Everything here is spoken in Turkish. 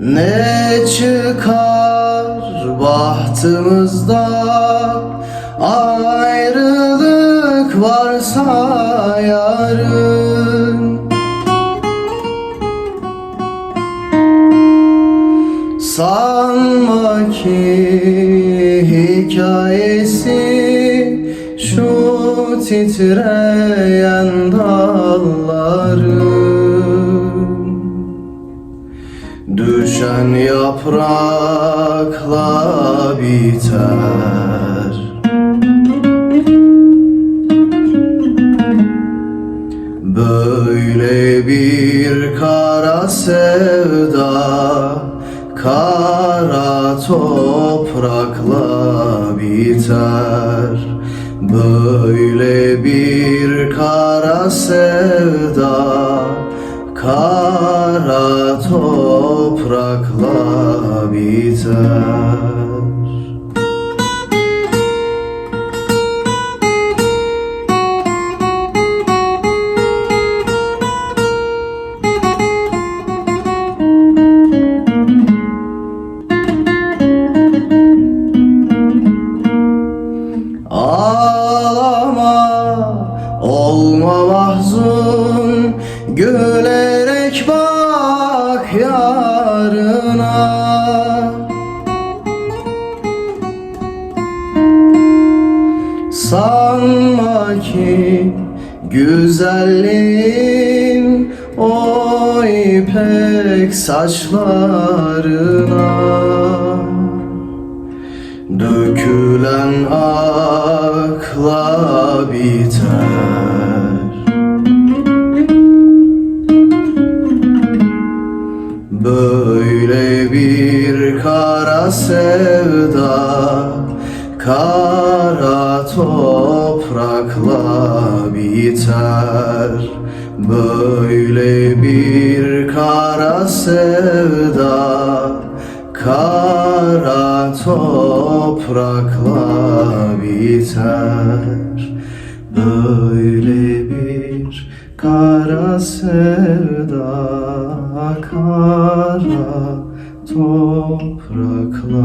Ne çıkar bahtımızda? Ayrılık varsa yarın. Sanma ki hikayesi şu titreyen dalların Düşen yaprakla biter. Böyle bir kara sevda Kara toprakla biter. Böyle bir kara sevda Kara toprakla biter Sanma ki güzelliğin o ipek saçlarına Dökülen akla biter. Böyle bir kara sevda Kara toprakla biter. Böyle bir kara sevda Kara toprakla biter. Böyle bir kara sevda Kara toprakla